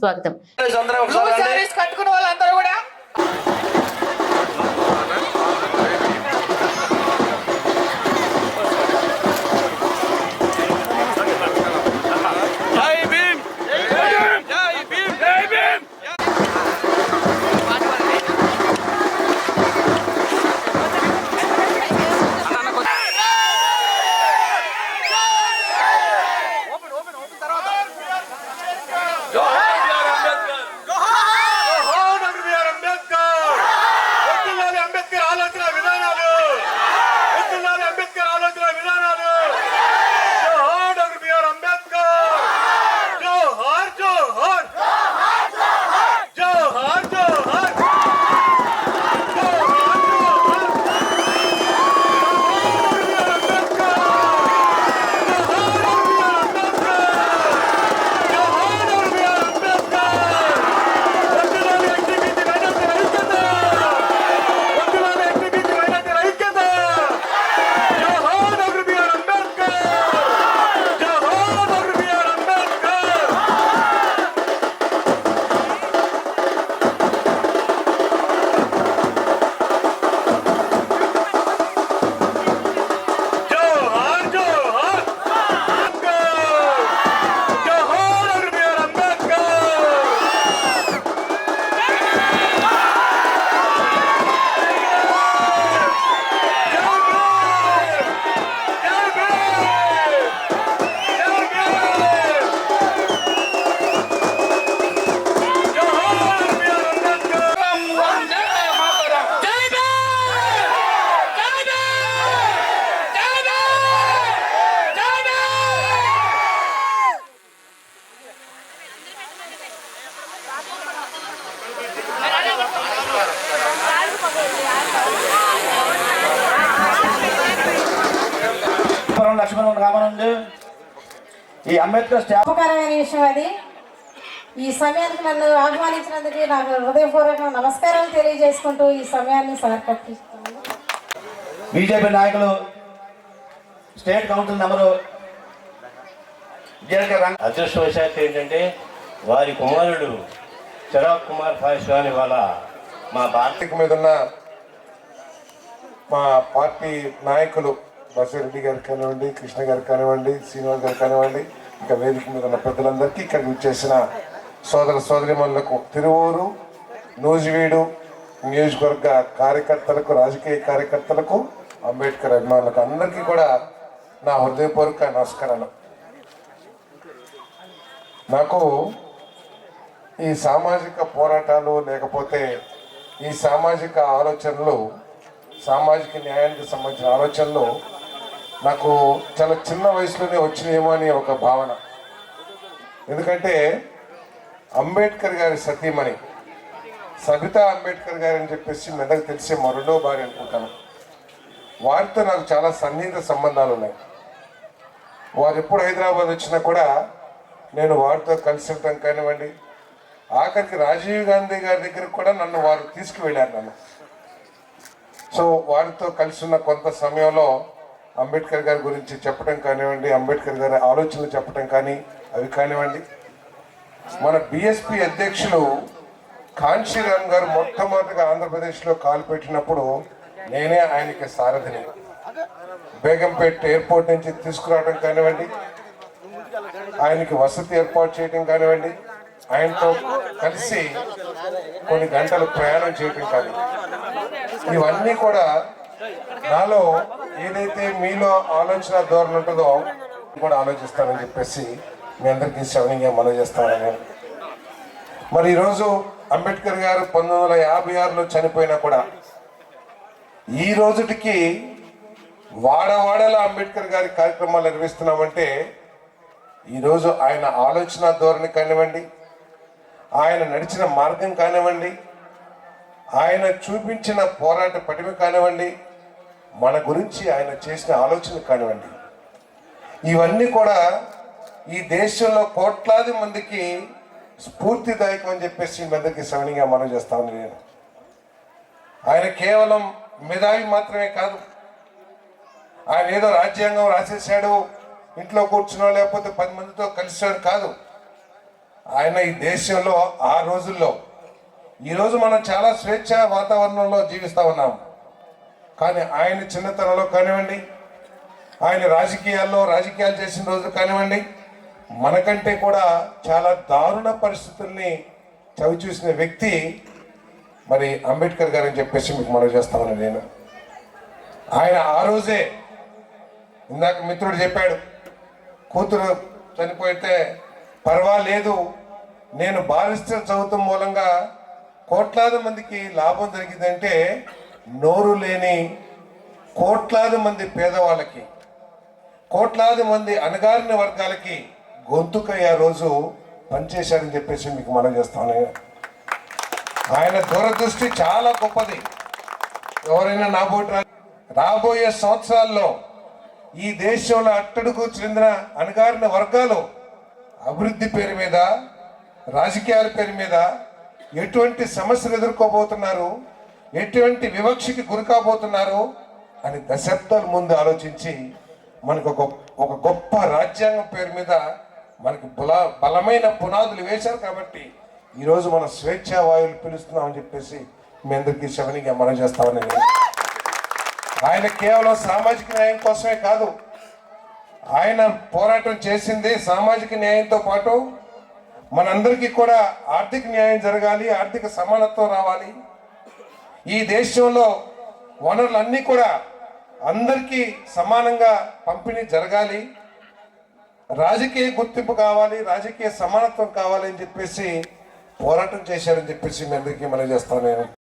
స్వాగతం. లక్ష్మణ్ రామనందు. ఈ అంబేద్కర్ ఉపకారమైన విషయం అది. ఈ సమయానికి నన్ను ఆహ్వానించినందుకు నాకు హృదయపూర్వక నమస్కారాలు తెలియజేసుకుంటూ ఈ సమయాన్ని సమర్పిస్తున్నాను బీజేపీ నాయకులు స్టేట్ కౌన్సిల్ నెంబరు అదృష్టవశాత్తు ఏంటంటే వారి కుమారుడు చిరాగ్ కుమార్ పాస్వాన్ వాళ్ళ మా భారత వేదిక మీద ఉన్న మా పార్టీ నాయకులు బసిరెడ్డి గారు కానివ్వండి కృష్ణ గారు కానివ్వండి శ్రీనివాస్ గారు కానివ్వండి ఇంకా వేదిక మీద ఉన్న పెద్దలందరికీ ఇక్కడ వచ్చేసిన సోదర సోదరిమణులకు తిరువూరు నూజివీడు నియోజకవర్గ కార్యకర్తలకు రాజకీయ కార్యకర్తలకు అంబేద్కర్ అభిమానులకు అందరికీ కూడా నా హృదయపూర్వక నమస్కారాలు. నాకు ఈ సామాజిక పోరాటాలు లేకపోతే ఈ సామాజిక ఆలోచనలు సామాజిక న్యాయానికి సంబంధించిన ఆలోచనలు నాకు చాలా చిన్న వయసులోనే వచ్చినాయేమో అని ఒక భావన. ఎందుకంటే అంబేద్కర్ గారి సతీమణి సబితా అంబేద్కర్ గారు అని చెప్పేసి మెదక్ తెలిసే మరో భార్య అనుకుంటాను. వారితో నాకు చాలా సన్నిహిత సంబంధాలు ఉన్నాయి. వారు ఎప్పుడు హైదరాబాద్ వచ్చినా కూడా నేను వారితో కలిసి వెళ్తాం కానివ్వండి ఆఖరికి రాజీవ్ గాంధీ గారి దగ్గర కూడా నన్ను వారు తీసుకువెళ్ళారు నన్ను. సో వారితో కలిసి ఉన్న కొంత సమయంలో అంబేద్కర్ గారి గురించి చెప్పడం కానివ్వండి అంబేద్కర్ గారి ఆలోచనలు చెప్పడం కానీ అవి కానివ్వండి. మన బిఎస్పి అధ్యక్షులు కాంశీరామ్ గారు మొట్టమొదటిగా ఆంధ్రప్రదేశ్లో కాలు పెట్టినప్పుడు నేనే ఆయనకి సారథిని. బేగంపేట్ ఎయిర్పోర్ట్ నుంచి తీసుకురావడం కానివ్వండి ఆయనకి వసతి ఏర్పాటు చేయడం కానివ్వండి ఆయనతో కలిసి కొన్ని గంటలు ప్రయాణం చేయటం కానివ్వండి. ఇవన్నీ కూడా నాలో ఏదైతే మీలో ఆలోచన ధోరణి ఉంటుందో కూడా ఆలోచిస్తానని చెప్పేసి మీ అందరికీ శ్రవణంగా మనం చేస్తానని మరి ఈరోజు అంబేద్కర్ గారు పంతొమ్మిది వందల యాభై ఆరులో చనిపోయినా కూడా ఈ రోజుటికి వాడవాడలో అంబేద్కర్ గారి కార్యక్రమాలు నిర్వహిస్తున్నామంటే ఈరోజు ఆయన ఆలోచన ధోరణి కానివ్వండి ఆయన నడిచిన మార్గం కానివ్వండి ఆయన చూపించిన పోరాట పటిమ కానివ్వండి మన గురించి ఆయన చేసిన ఆలోచన కానివ్వండి. ఇవన్నీ కూడా ఈ దేశంలో కోట్లాది మందికి స్ఫూర్తిదాయకం అని చెప్పేసి మీ అందరికీ శ్రవణిగా మనం చేస్తాను నేను. ఆయన కేవలం మేధావి మాత్రమే కాదు ఆయన ఏదో రాజ్యాంగం రాసేసాడు ఇంట్లో కూర్చున్నా లేకపోతే పది మందితో కలిసాడు కాదు. ఆయన ఈ దేశంలో ఆ రోజుల్లో ఈరోజు మనం చాలా స్వేచ్ఛ వాతావరణంలో జీవిస్తూ ఉన్నాం. కానీ ఆయన చిన్నతనంలో కానివ్వండి ఆయన రాజకీయాల్లో రాజకీయాలు చేసిన రోజులు కానివ్వండి మనకంటే కూడా చాలా దారుణ పరిస్థితుల్ని చవిచూసిన వ్యక్తి మరి అంబేద్కర్ గారు అని చెప్పేసి మీకు మనం చేస్తామని నేను. ఆయన ఆ రోజే ఇందాక మిత్రుడు చెప్పాడు కూతురు చనిపోతే పర్వాలేదు నేను బారిస్టర్ చదువుతాం మూలంగా కోట్లాది మందికి లాభం జరిగిందంటే నోరు లేని కోట్లాది మంది పేదవాళ్ళకి కోట్లాది మంది అణగారిన వర్గాలకి గొంతుకయ్యే రోజు పనిచేశాడని చెప్పేసి మీకు మనం చేస్తాను ఆయన దూరదృష్టి చాలా గొప్పది. ఎవరైనా నాబోటి రా- రాబోయే సంవత్సరాల్లో ఈ దేశంలో అట్టడుగు చెందిన అణగారిన వర్గాలు అభివృద్ధి పేరు మీద రాజకీయాల పేరు మీద ఎటువంటి సమస్యలు ఎదుర్కోబోతున్నారు? ఎటువంటి వివక్షకి గురికాబోతున్నారు అని దశాబ్దాల ముందు ఆలోచించి మనకు ఒక ఒక గొప్ప రాజ్యాంగం పేరు మీద మనకి బల బలమైన పునాదులు వేశారు కాబట్టి ఈరోజు మనం స్వేచ్ఛా వాయువులు పిలుస్తున్నామని చెప్పేసి మీ అందరికీ శవనిగా మనం చేస్తామని ఆయన కేవలం సామాజిక న్యాయం కోసమే కాదు ఆయన పోరాటం చేసింది సామాజిక న్యాయంతో పాటు మనందరికీ కూడా ఆర్థిక న్యాయం జరగాలి ఆర్థిక సమానత్వం రావాలి. ఈ దేశంలో వనరులన్నీ కూడా అందరికీ సమానంగా పంపిణీ జరగాలి. రాజకీయ గుర్తింపు కావాలి రాజకీయ సమానత్వం కావాలి అని చెప్పేసి పోరాటం చేశారని చెప్పేసి మీ అందరికీ మనం చేస్తాను నేను